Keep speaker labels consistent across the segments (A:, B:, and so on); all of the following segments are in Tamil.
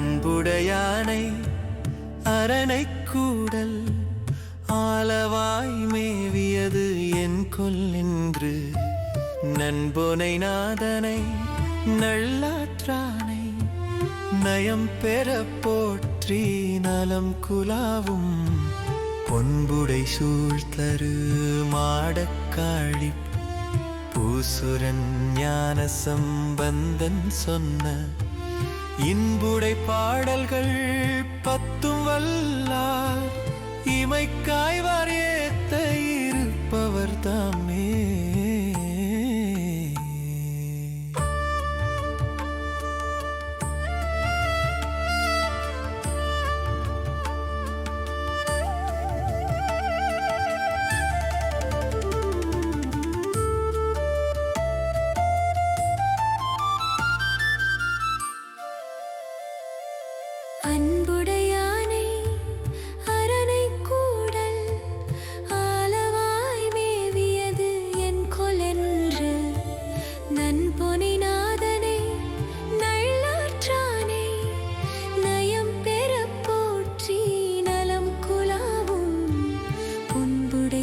A: அன்புடையானை அரணை கூடல் ஆலவாய் மேவியது என் கொல்லென்று நண்பொனை நாதனை நல்லாற்றானை நயம் பெற போற்றி நலம் குலாவும் பொன்புடை சூழ்த்தரு மாடக்காழி பூசுரன் ஞான சம்பந்தன் சொன்ன இன்புடை பாடல்கள் பத்தும் வல்லார். இமைக்காய்வார் ஏத்த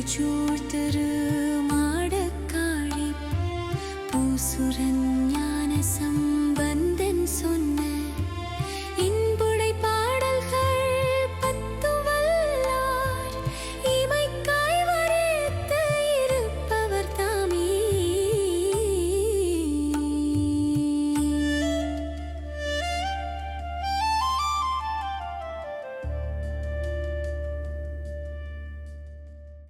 A: ചൂഴ്ത്തൊരു മാടക്കാഴി പൂസുരൻ ജ്ഞാനസം